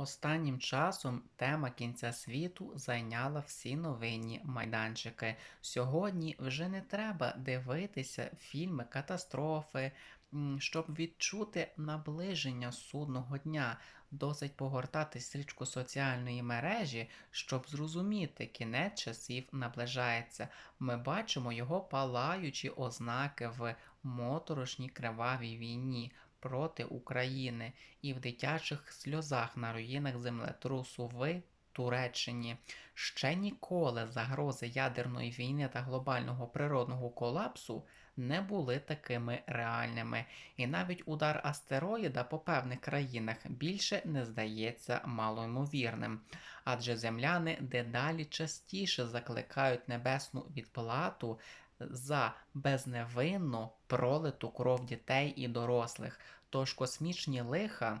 Останнім часом тема кінця світу зайняла всі новинні майданчики. Сьогодні вже не треба дивитися фільми катастрофи, щоб відчути наближення судного дня. Досить погортати стрічку соціальної мережі, щоб зрозуміти, кінець часів наближається. Ми бачимо його палаючі ознаки в моторошній кривавій війні проти України і в дитячих сльозах на руїнах землетрусу в Туреччині. Ще ніколи загрози ядерної війни та глобального природного колапсу не були такими реальними, і навіть удар астероїда по певних країнах більше не здається малоймовірним, адже земляни дедалі частіше закликають небесну відплату за безневинно пролиту кров дітей і дорослих. Тож космічні лиха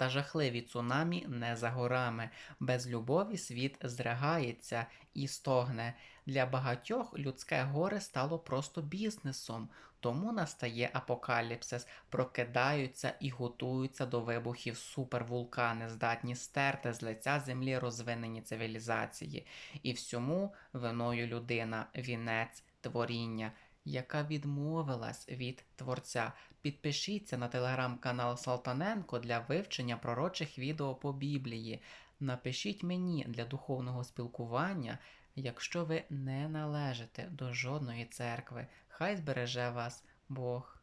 та жахливі цунамі не за горами. Без любові світ зригається і стогне. Для багатьох людське горе стало просто бізнесом, тому настає апокаліпсис, прокидаються і готуються до вибухів супервулкани, здатні стерти з лиця землі розвинені цивілізації. І всьому виною людина, вінець, творіння. Яка відмовилась від творця. Підпишіться на телеграм-канал Салтаненко для вивчення пророчих відео по Біблії. Напишіть мені для духовного спілкування, якщо ви не належите до жодної церкви. Хай збереже вас Бог.